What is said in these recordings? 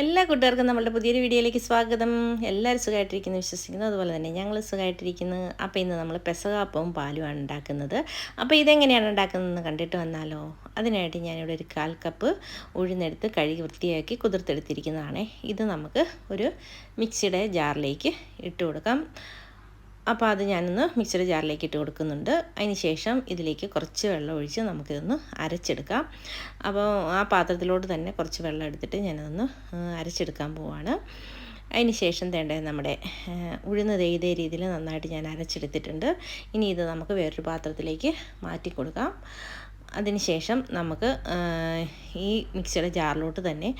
എല്ലാ കൂട്ടുകാർക്കും നമ്മളുടെ പുതിയൊരു വീഡിയോയിലേക്ക് സ്വാഗതം. എല്ലാവരും സുഖമായിട്ടിരിക്കുന്നു വിശ്വസിക്കുന്നു. അതുപോലെ തന്നെ ഞങ്ങൾ സുഖമായിട്ടിരിക്കുന്നു. അപ്പോൾ ഇന്ന് നമ്മൾ പെസകാപ്പവും പാലുമാണ് ഉണ്ടാക്കുന്നത്. അപ്പോൾ ഇതെങ്ങനെയാണ് ഉണ്ടാക്കുന്നതെന്ന് കണ്ടിട്ട് വന്നാലോ? അതിനായിട്ട് ഞാനിവിടെ ഒരു കാൽ കപ്പ് ഉഴുന്നെടുത്ത് കഴുകി വൃത്തിയാക്കി കുതിർത്തെടുത്തിരിക്കുന്നതാണ്. ഇത് നമുക്ക് ഒരു മിക്സിയുടെ ജാറിലേക്ക് ഇട്ട് കൊടുക്കാം. അപ്പോൾ അത് ഞാനൊന്ന് മിക്സർ ജാറിലേക്ക് ഇട്ട് കൊടുക്കുന്നുണ്ട്. അതിന് ശേഷം ഇതിലേക്ക് കുറച്ച് വെള്ളം ഒഴിച്ച് നമുക്കിതൊന്ന് അരച്ചെടുക്കാം. അപ്പോൾ ആ പാത്രത്തിലോട്ട് തന്നെ കുറച്ച് വെള്ളം എടുത്തിട്ട് ഞാനതൊന്ന് അരച്ചെടുക്കാൻ പോവാണ്. അതിന് ശേഷം തേണ്ടത് നമ്മുടെ ഉഴുന്ന് ഇതേ രീതിയിൽ നന്നായിട്ട് ഞാൻ അരച്ചെടുത്തിട്ടുണ്ട്. ഇനി ഇത് നമുക്ക് വേറൊരു പാത്രത്തിലേക്ക് മാറ്റി കൊടുക്കാം. അതിനുശേഷം നമുക്ക് ഈ മിക്സിയുടെ ജാറിലോട്ട് തന്നെ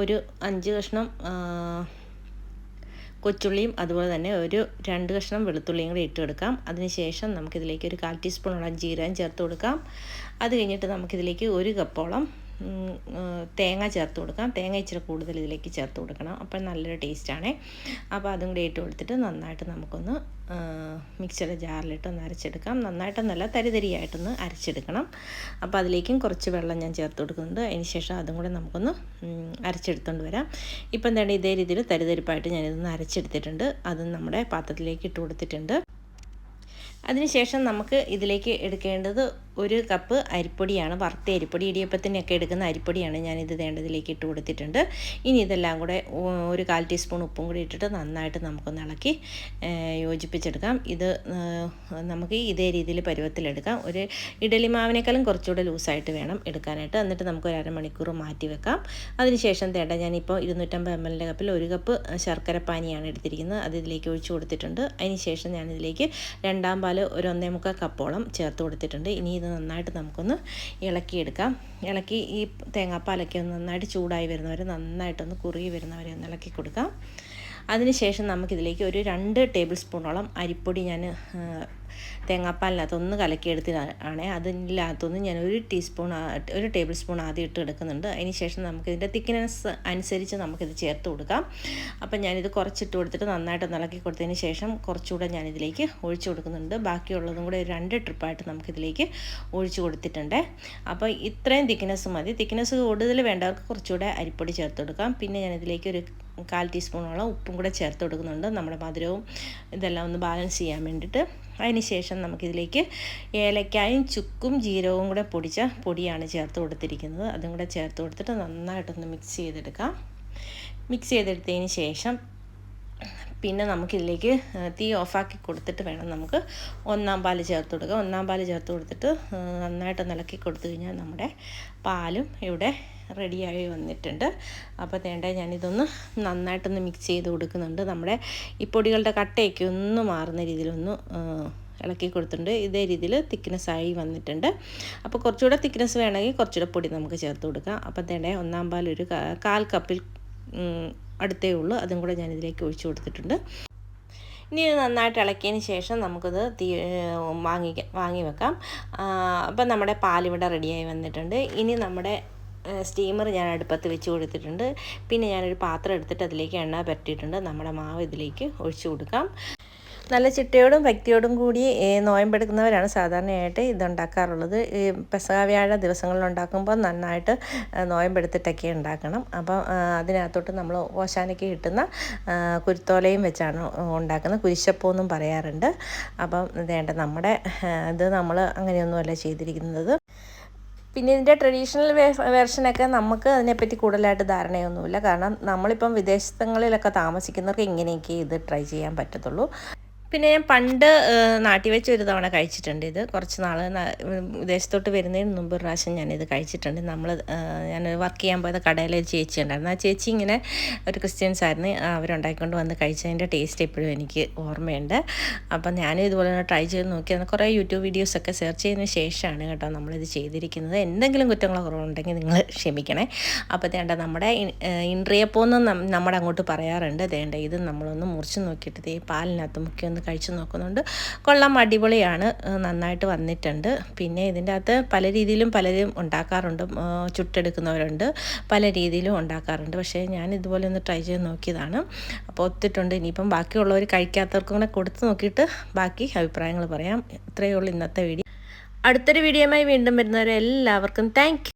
ഒരു അഞ്ച് കഷ്ണം കൊച്ചുള്ളിയും അതുപോലെ തന്നെ ഒരു രണ്ട് കഷ്ണം വെളുത്തുള്ളിയും കൂടി ഇട്ട് കൊടുക്കാം അതിനുശേഷം നമുക്കിതിലേക്ക് ഒരു കാൽ ടീസ്പൂണോളം ജീരകം ചേർത്ത് കൊടുക്കാം. അത് കഴിഞ്ഞിട്ട് നമുക്കിതിലേക്ക് ഒരു കപ്പോളം തേങ്ങ ചേർത്ത് കൊടുക്കാം തേങ്ങ ഇച്ചിരി കൂടുതൽ ഇതിലേക്ക് ചേർത്ത് കൊടുക്കണം. അപ്പം നല്ലൊരു ടേസ്റ്റാണ് അപ്പോൾ അതും കൂടി ഇട്ട് കൊടുത്തിട്ട് നന്നായിട്ട് നമുക്കൊന്ന് മിക്സിയുടെ ജാറിലിട്ട് ഒന്ന് അരച്ചെടുക്കാം. നന്നായിട്ടൊന്നല്ല തരിതരിയായിട്ടൊന്ന് അരച്ചെടുക്കണം. അപ്പോൾ അതിലേക്കും കുറച്ച് വെള്ളം ഞാൻ ചേർത്ത് കൊടുക്കുന്നുണ്ട്. അതിന് ശേഷം അതും കൂടെ നമുക്കൊന്ന് അരച്ചെടുത്തുകൊണ്ട് വരാം. ഇപ്പം തന്നെ ഇതേ രീതിയിൽ തരിതരിപ്പായിട്ട് ഞാനിതൊന്ന് അരച്ചെടുത്തിട്ടുണ്ട്. അതും നമ്മുടെ പാത്രത്തിലേക്ക് ഇട്ട് കൊടുത്തിട്ടുണ്ട്. അതിനുശേഷം നമുക്ക് ഇതിലേക്ക് എടുക്കേണ്ടത് ഒരു കപ്പ് അരിപ്പൊടിയാണ് വറുത്ത അരിപ്പൊടി ഇടിയപ്പത്തിനൊക്കെ എടുക്കുന്ന അരിപ്പൊടിയാണ് ഞാനിത് വേണ്ടതിലേക്ക് ഇട്ട് കൊടുത്തിട്ടുണ്ട്. ഇനി ഇതെല്ലാം കൂടെ ഒരു കാൽ ടീസ്പൂൺ ഉപ്പും കൂടി ഇട്ടിട്ട് നന്നായിട്ട് നമുക്കൊന്ന് ഇളക്കി യോജിപ്പിച്ചെടുക്കാം. ഇത് നമുക്ക് ഇതേ രീതിയിൽ പരുവത്തിലെടുക്കാം. ഒരു ഇഡലി മാവിനേക്കാളും കുറച്ചുകൂടെ ലൂസായിട്ട് വേണം എടുക്കാനായിട്ട്. എന്നിട്ട് നമുക്ക് ഒരു അരമണിക്കൂർ മാറ്റി വെക്കാം. അതിനുശേഷം തേണ്ട ഞാനിപ്പോൾ ഇരുന്നൂറ്റമ്പത് എം എല്ലിന്റെ കപ്പിൽ ഒരു കപ്പ് ശർക്കര പാനിയാണ് എടുത്തിരിക്കുന്നത്. അത് ഇതിലേക്ക് ഒഴിച്ചു കൊടുത്തിട്ടുണ്ട്. അതിന് ശേഷം ഞാനിതിലേക്ക് രണ്ടാം പാൽ ഒരു ഒന്നേ മുക്കാൽ കപ്പോളം ചേർത്ത് കൊടുത്തിട്ടുണ്ട്. ഇനി ഇത് നന്നായിട്ട് നമുക്കൊന്ന് ഇളക്കിയെടുക്കാം. ഇളക്കി ഈ തേങ്ങാപ്പാലൊക്കെ ഒന്ന് നന്നായിട്ട് ചൂടായി വരുന്നവരെ നന്നായിട്ടൊന്ന് കുറുകി വരുന്നവരെ ഒന്ന് ഇളക്കി കൊടുക്കാം. അതിനുശേഷം നമുക്കിതിലേക്ക് ഒരു രണ്ട് ടേബിൾ സ്പൂണോളം അരിപ്പൊടി ഞാൻ തേങ്ങാപ്പാലിനകത്ത് ഒന്ന് കലക്കിയെടുത്തതാണ് അതിനകത്തൊന്ന് ഞാൻ ഒരു ടീസ്പൂൺ ഒരു ടേബിൾ സ്പൂൺ ആദ്യം ഇട്ട് എടുക്കുന്നുണ്ട്. അതിന് ശേഷം നമുക്കിതിന്റെ തിക്നെസ് അനുസരിച്ച് നമുക്കിത് ചേർത്ത് കൊടുക്കാം. അപ്പം ഞാനിത് കുറച്ചിട്ട് കൊടുത്തിട്ട് നന്നായിട്ട് ഇളക്കി കൊടുത്തതിന് ശേഷം കുറച്ചുകൂടെ ഞാനിതിലേക്ക് ഒഴിച്ചു കൊടുക്കുന്നുണ്ട്. ബാക്കിയുള്ളതും കൂടെ ഒരു രണ്ട് ട്രിപ്പായിട്ട് നമുക്കിതിലേക്ക് ഒഴിച്ചു കൊടുത്തിട്ടുണ്ട്. അപ്പോൾ ഇത്രയും തിക്നെസ് മതി. തിക്നെസ് കൂടുതൽ വേണ്ടവർക്ക് കുറച്ചുകൂടെ അരിപ്പൊടി ചേർത്ത് കൊടുക്കാം. പിന്നെ ഞാനിതിലേക്ക് ഒരു കാൽ ടീസ്പൂണോളം ഉപ്പും കൂടെ ചേർത്ത് കൊടുക്കുന്നുണ്ട്. നമ്മുടെ മധുരവും ഇതെല്ലാം ഒന്ന് ബാലൻസ് ചെയ്യാൻ വേണ്ടിയിട്ട്. അതിന് ശേഷം നമുക്കിതിലേക്ക് ഏലക്കായും ചുക്കും ജീരകവും കൂടെ പൊടിച്ച പൊടിയാണ് ചേർത്ത് കൊടുത്തിരിക്കുന്നത്. അതും കൂടെ ചേർത്ത് കൊടുത്തിട്ട് നന്നായിട്ടൊന്ന് മിക്സ് ചെയ്തെടുക്കാം. മിക്സ് ചെയ്തെടുത്തതിന് ശേഷം പിന്നെ നമുക്കിതിലേക്ക് തീ ഓഫാക്കി കൊടുത്തിട്ട് വേണം നമുക്ക് ഒന്നാം പാൽ ചേർത്ത് കൊടുക്കുക ഒന്നാം പാൽ ചേർത്ത് കൊടുത്തിട്ട് നന്നായിട്ട് നിലക്കി കൊടുത്തു കഴിഞ്ഞാൽ നമ്മുടെ പാലും ഇവിടെ റെഡിയായി വന്നിട്ടുണ്ട്. അപ്പോൾ തേണ്ട ഞാനിതൊന്ന് നന്നായിട്ടൊന്ന് മിക്സ് ചെയ്ത് കൊടുക്കുന്നുണ്ട്. നമ്മുടെ ഈ പൊടികളുടെ കട്ടയൊക്കെ ഒന്ന് മാറുന്ന രീതിയിലൊന്ന് ഇളക്കി കൊടുത്തിട്ടുണ്ട്. ഇതേ രീതിയിൽ തിക്നെസ് ആയി വന്നിട്ടുണ്ട്. അപ്പോൾ കുറച്ചുകൂടെ തിക്നെസ് വേണമെങ്കിൽ കുറച്ചുകൂടെ പൊടി നമുക്ക് ചേർത്ത് കൊടുക്കാം. അപ്പോൾ തേണ്ട ഒന്നാം പാൽ ഒരു കാൽ കപ്പിൽ അടുത്തേ ഉള്ളൂ. അതും കൂടെ ഞാനിതിലേക്ക് ഒഴിച്ചു കൊടുത്തിട്ടുണ്ട്. ഇനി ഇത് നന്നായിട്ട് ഇളക്കിയതിന് ശേഷം നമുക്കത് തീ വാങ്ങി വാങ്ങി വെക്കാം. അപ്പം നമ്മുടെ പാലിവിടെ റെഡിയായി വന്നിട്ടുണ്ട്. ഇനി നമ്മുടെ സ്റ്റീമർ ഞാൻ അടുപ്പത്ത് വെച്ച് കൊടുത്തിട്ടുണ്ട്. പിന്നെ ഞാനൊരു പാത്രം എടുത്തിട്ട് അതിലേക്ക് എണ്ണ പരട്ടിയിട്ടുണ്ട് നമ്മുടെ മാവ് ഇതിലേക്ക് ഒഴിച്ചു കൊടുക്കാം. നല്ല ചിട്ടയോടും ഭക്തിയോടും കൂടി നോയമ്പെടുക്കുന്നവരാണ് സാധാരണയായിട്ട് ഇതുണ്ടാക്കാറുള്ളത്. ഈ പെസകാവ്യാഴ ദിവസങ്ങളിൽ ഉണ്ടാക്കുമ്പോൾ നന്നായിട്ട് നോയമ്പെടുത്തിട്ടൊക്കെ ഉണ്ടാക്കണം. അപ്പം അതിനകത്തോട്ട് നമ്മൾ ഓശാനയ്ക്ക് കിട്ടുന്ന കുരുത്തോലയും വെച്ചാണ് ഉണ്ടാക്കുന്നത്. കുരിശപ്പോന്നും പറയാറുണ്ട്. അപ്പം വേണ്ട നമ്മുടെ ഇത് നമ്മൾ അങ്ങനെയൊന്നുമല്ല ചെയ്തിരിക്കുന്നത്. പിന്നെ ഇതിന്റെ ട്രഡീഷണൽ വേർഷനൊക്കെ നമുക്ക് അതിനെപ്പറ്റി കൂടുതലായിട്ട് ധാരണയൊന്നുമില്ല. കാരണം നമ്മളിപ്പം വിദേശങ്ങളിലൊക്കെ താമസിക്കുന്നവർക്ക് ഇങ്ങനെയൊക്കെ ഇത് ട്രൈ ചെയ്യാൻ പറ്റത്തുള്ളൂ. പിന്നെ ഞാൻ പണ്ട് നാട്ടിൽ വെച്ച് ഒരു തവണ കഴിച്ചിട്ടുണ്ട് ഇത്. കുറച്ച് നാൾ വിദേശത്തോട്ട് വരുന്നതിന് മുമ്പ് ഒരു പ്രാവശ്യം ഞാനിത് കഴിച്ചിട്ടുണ്ട്. നമ്മൾ ഞാൻ വർക്ക് ചെയ്യാൻ പോയത് കടയിൽ ഒരു ചേച്ചി ഉണ്ടായിരുന്നു. ആ ചേച്ചി ഇങ്ങനെ ഒരു ക്രിസ്ത്യൻസ് ആയിരുന്നു. അവരുണ്ടാക്കിക്കൊണ്ട് വന്ന് കഴിച്ചതിന്റെ ടേസ്റ്റ് എപ്പോഴും എനിക്ക് ഓർമ്മയുണ്ട്. അപ്പം ഞാനും ഇതുപോലെ ട്രൈ ചെയ്ത് നോക്കി. കുറേ യൂട്യൂബ് വീഡിയോസൊക്കെ സെർച്ച് ചെയ്തതിന് ശേഷമാണ് കേട്ടോ നമ്മളിത് ചെയ്തിരിക്കുന്നത്. എന്തെങ്കിലും കുറ്റങ്ങളോ കുറവുണ്ടെങ്കിൽ നിങ്ങൾ ക്ഷമിക്കണേ. അപ്പോൾ തേണ്ട നമ്മുടെ ഇൻട്രിയപ്പോന്ന് നമ്മുടെ അങ്ങോട്ട് പറയാറുണ്ട്. തേണ്ട ഇത് നമ്മളൊന്ന് മുറിച്ച് നോക്കിയിട്ട് ഈ പാലിനകത്ത് മുക്കി ഒന്ന് കഴിച്ച് നോക്കുന്നുണ്ട്. കൊള്ളാം അടിപൊളിയാണ്. നന്നായിട്ട് വന്നിട്ടുണ്ട്. പിന്നെ ഇതിന്റെ അകത്ത് പല രീതിയിലും പലരും ഉണ്ടാക്കാറുണ്ട്. ചുട്ടെടുക്കുന്നവരുണ്ട്. പല രീതിയിലും ഉണ്ടാക്കാറുണ്ട്. പക്ഷേ ഞാൻ ഇതുപോലെ ഒന്ന് ട്രൈ ചെയ്ത് നോക്കിയതാണ്. അപ്പോൾ ഒത്തിട്ടുണ്ട്. ഇനിയിപ്പം ബാക്കിയുള്ളവർ കഴിക്കാത്തവർക്കും കൂടെ കൊടുത്ത് നോക്കിയിട്ട് ബാക്കി അഭിപ്രായങ്ങൾ പറയാം. ഇത്രയേ ഉള്ളൂ ഇന്നത്തെ വീഡിയോ. അടുത്തൊരു വീഡിയോയുമായി വീണ്ടും വരുന്നവരെ എല്ലാവർക്കും താങ്ക്